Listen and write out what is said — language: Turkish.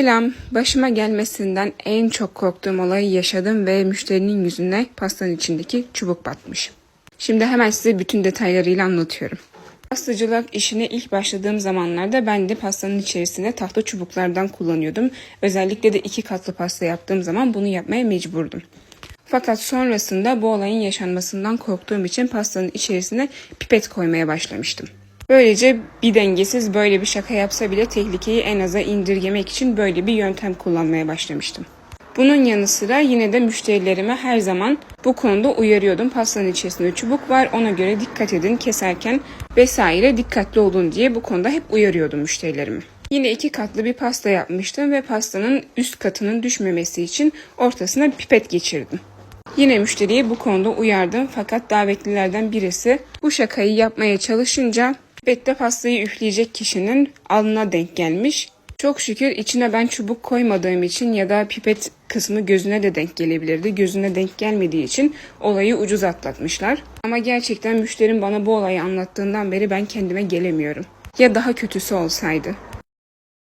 Selam. Başıma gelmesinden en çok korktuğum olayı yaşadım ve müşterinin yüzüne pastanın içindeki çubuk batmış. Şimdi hemen size bütün detaylarıyla anlatıyorum. Pastacılık işine ilk başladığım zamanlarda ben de pastanın içerisine tahta çubuklardan kullanıyordum. Özellikle de iki katlı pasta yaptığım zaman bunu yapmaya mecburdum. Fakat sonrasında bu olayın yaşanmasından korktuğum için pastanın içerisine pipet koymaya başlamıştım. Böylece bir dengesiz böyle bir şaka yapsa bile tehlikeyi en aza indirgemek için böyle bir yöntem kullanmaya başlamıştım. Bunun yanı sıra yine de müşterilerime her zaman bu konuda uyarıyordum. Pastanın içerisinde çubuk var ona göre dikkat edin keserken vesaire dikkatli olun diye bu konuda hep uyarıyordum müşterilerimi. Yine iki katlı bir pasta yapmıştım ve pastanın üst katının düşmemesi için ortasına pipet geçirdim. Yine müşteriyi bu konuda uyardım fakat davetlilerden birisi bu şakayı yapmaya çalışınca pipette pastayı üfleyecek kişinin alnına denk gelmiş. Çok şükür içine ben çubuk koymadığım için ya da pipet kısmı gözüne de denk gelebilirdi. Gözüne denk gelmediği için olayı ucuz atlatmışlar. Ama gerçekten müşterim bana bu olayı anlattığından beri ben kendime gelemiyorum. Ya daha kötüsü olsaydı.